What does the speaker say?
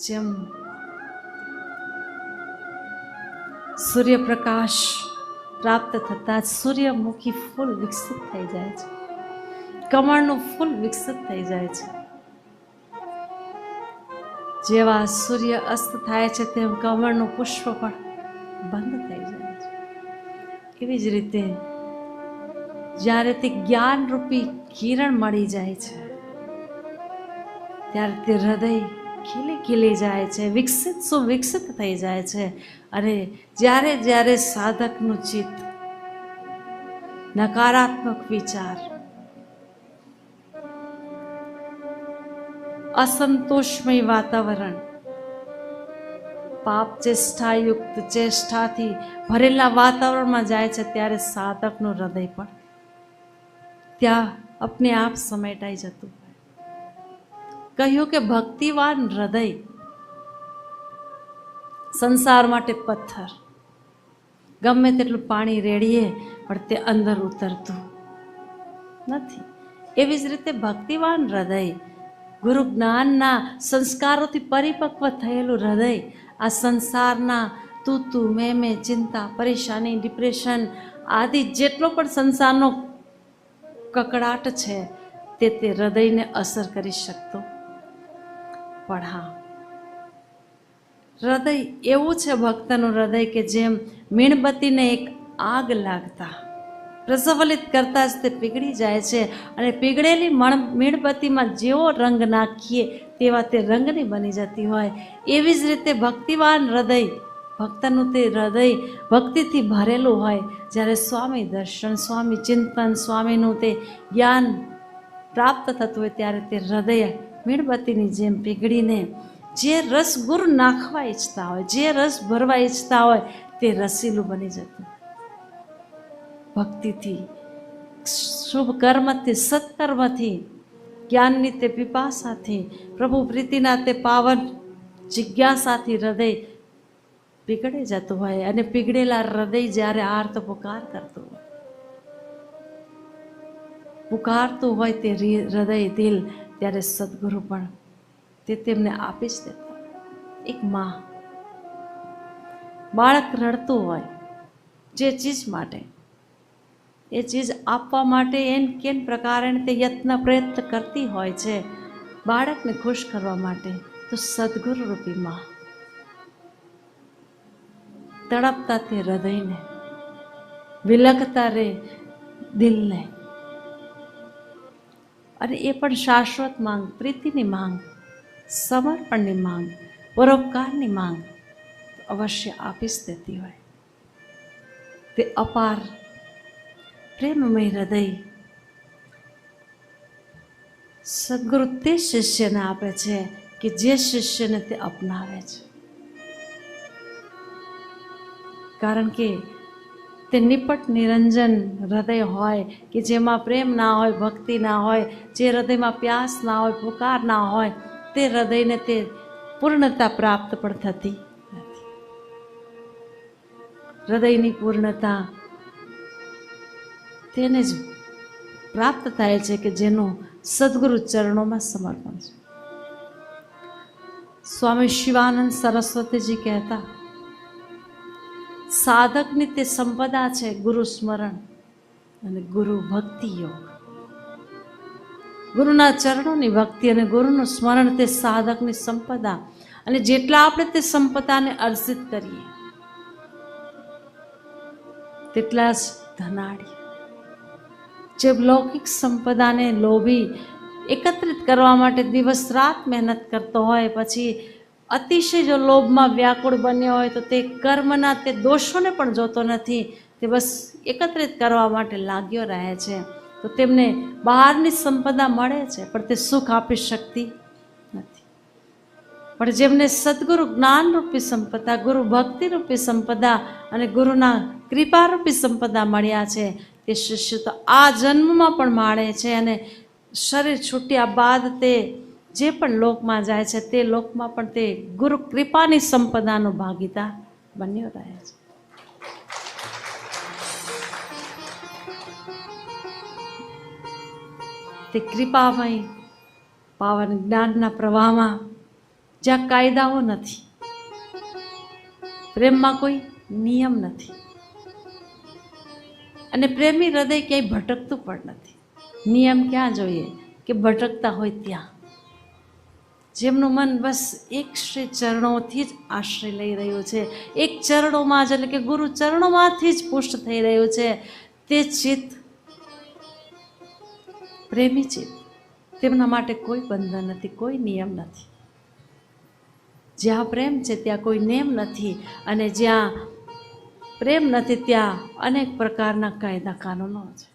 જેમ સૂર્યપ્રકાશ પ્રાપ્ત થતાં જ સૂર્યમુખી ફૂલ વિકસિત થઈ જાય છે. કમળનું ફૂલ વિકસિત થઈ જાય છે. જેવા સૂર્ય અસ્ત થાય છે, તેમ કમળનું પુષ્પ પણ બંધ થઈ જાય છે. એવી જ રીતે જ્યારે તે જ્ઞાનરૂપી કિરણ મળી જાય છે, ત્યારે તે હૃદય ખીલી ખીલી જાય છે, વિકસિત સુવિકસિત થઈ જાય છે. અને જ્યારે જ્યારે સાધકનું ચિત્ત નકારાત્મક વિચાર, અસંતોષમય વાતાવરણ, પાપ ચેષ્ટાયુક્ત ચેષ્ટાથી ભરેલા વાતાવરણમાં જાય છે, ત્યારે સાધકનું હૃદય પણ ત્યાં આપને આપ સમેટાઈ જતું. કહ્યું કે ભક્તિવાન હૃદય સંસાર માટે પથ્થર. ગમે તેટલું પાણી રેડીએ, પણ તે અંદર ઉતરતું નથી. એવી જ રીતે ભક્તિવાન હૃદય, ગુરુ જ્ઞાનના સંસ્કારોથી પરિપક્વ થયેલું હૃદય, આ સંસારના તું તું મેં મેં ચિંતા, પરેશાની, ડિપ્રેશન આદિ જેટલો પણ સંસારનો કકડાટ છે, તે તે હૃદયને અસર કરી શકતો પણ હા. હૃદય એવું છે ભક્તનું હૃદય કે જેમ મીણબત્તીને એક આગ લાગતા. પ્રજ્વલિત કરતા જ તે પીગળી જાય છે અને પીગળેલી મણ મીણબત્તીમાં જેવો રંગ નાખીએ તેવા તે રંગની બની જતી હોય. એવી જ રીતે ભક્તિવાન હૃદય, ભક્તનું તે હૃદય ભક્તિથી ભરેલું હોય. જ્યારે સ્વામી દર્શન, સ્વામી ચિંતન, સ્વામીનું તે જ્ઞાન પ્રાપ્ત થતું હોય ત્યારે તે હૃદય મીણબત્તીની જેમ પીગળીને જે રસ ગુરુ નાખવા ઈચ્છતા હોય, જે રસ ભરવા ઈચ્છતા હોય, તે રસીલું બની જતું. ભક્તિથી, શુભ કર્મથી, સત્કર્મથી, જ્ઞાનની તે પીપાસાથી, પ્રભુ પ્રીતિના તે પાવન જિજ્ઞાસાથી હૃદય પીગળે જતું હોય અને પીગળેલા હૃદય જ્યારે આર્ત પુકાર કરતું હોય. પુકારતું હોય તે હૃદય, દિલ, ત્યારે સદગુરુ પણ તે તેમને આપી જ દેતા. એક માં, બાળક રડતું હોય જે ચીજ માટે, એ ચીજ આપવા માટે એન કેન પ્રકારે તે યત્ન પ્રયત્ન કરતી હોય છે, બાળકને ખુશ કરવા માટે, તો સદગુરુ રૂપી માં. તડપતા તે હૃદયને વિલખતા રે દિલને. અને એ પણ શાશ્વત માંગ, પ્રીતિની માંગ, સમર્પણની માંગ, પરોપકારની માંગ અવશ્ય આપી જ દેતી હોય. તે અપાર, પ્રેમમય હૃદય સદગુરુ તે શિષ્યને આપે છે કે જે શિષ્યને તે અપનાવે છે. કારણ કે તે નિપટ નિરંજન હૃદય હોય કે જેમાં પ્રેમ ના હોય, ભક્તિ ના હોય, જે હૃદયમાં પ્યાસ ના હોય, પુકાર ના હોય, તે હૃદયને તે પૂર્ણતા પ્રાપ્ત પણ થતી નથી. હૃદયની પૂર્ણતા તેને જ પ્રાપ્ત થાય છે કે જેનું સદગુરુ ચરણોમાં સમર્પણ છે. સ્વામી શિવાનંદ સરસ્વતીજી કહેતા સાધકની તે સંપદા છે ગુરુ સ્મરણ અને ગુરુ ભક્તિ યોગ. ગુરુના ચરણોની ભક્તિ અને ગુરુનું સ્મરણ તે સાધકની સંપદા અને જેટલા આપણે તે સંપદાને અર્જિત કરીએ, તેટલા જ ધનાડી જે લૌકિક સંપદાને લોભી એકત્રિત કરવા માટે દિવસ રાત મહેનત કરતો હોય, પછી અતિશય જો લોભમાં વ્યાકુળ બન્યો હોય તો તે કર્મના તે દોષોને પણ જોતો નથી. તે બસ એકત્રિત કરવા માટે લાગ્યો રહે છે. તો તેમને બહારની સંપદા મળે છે, પણ તે સુખ આપી શકતી નથી. પણ જેમને સદગુરુ જ્ઞાનરૂપી સંપદા, ગુરુ ભક્તિરૂપી સંપદા અને ગુરુના કૃપારૂપી સંપદા મળ્યા છે, તે શિષ્ય તો આ જન્મમાં પણ માણે છે અને શરીર છૂટ્યા બાદ તે જે પણ લોકમાં જાય છે, તે લોકમાં પણ તે ગુરુ કૃપાની સંપદાનો ભાગીદાર બન્યો રહે છે. તે કૃપામય પાવન જ્ઞાનના પ્રવાહમાં જ્યાં કાયદાઓ નથી, પ્રેમમાં કોઈ નિયમ નથી અને પ્રેમી હૃદય ક્યાંય ભટકતું પણ નથી. નિયમ ક્યાં જોઈએ? કે ભટકતા હોય ત્યાં. જેમનું મન બસ એક શ્રી ચરણોથી જ આશ્રય લઈ રહ્યું છે. એક ચરણોમાં જ એટલે કે ગુરુ ચરણોમાંથી જ પુષ્ટ થઈ રહ્યું છે. તે ચિત્ત પ્રેમી ચિત્ત તેમના માટે કોઈ બંધન નથી, કોઈ નિયમ નથી. જ્યાં પ્રેમ છે ત્યાં કોઈ નિયમ નથી અને જ્યાં પ્રેમ નથી ત્યાં અનેક પ્રકારના કાયદા કાનૂનો છે.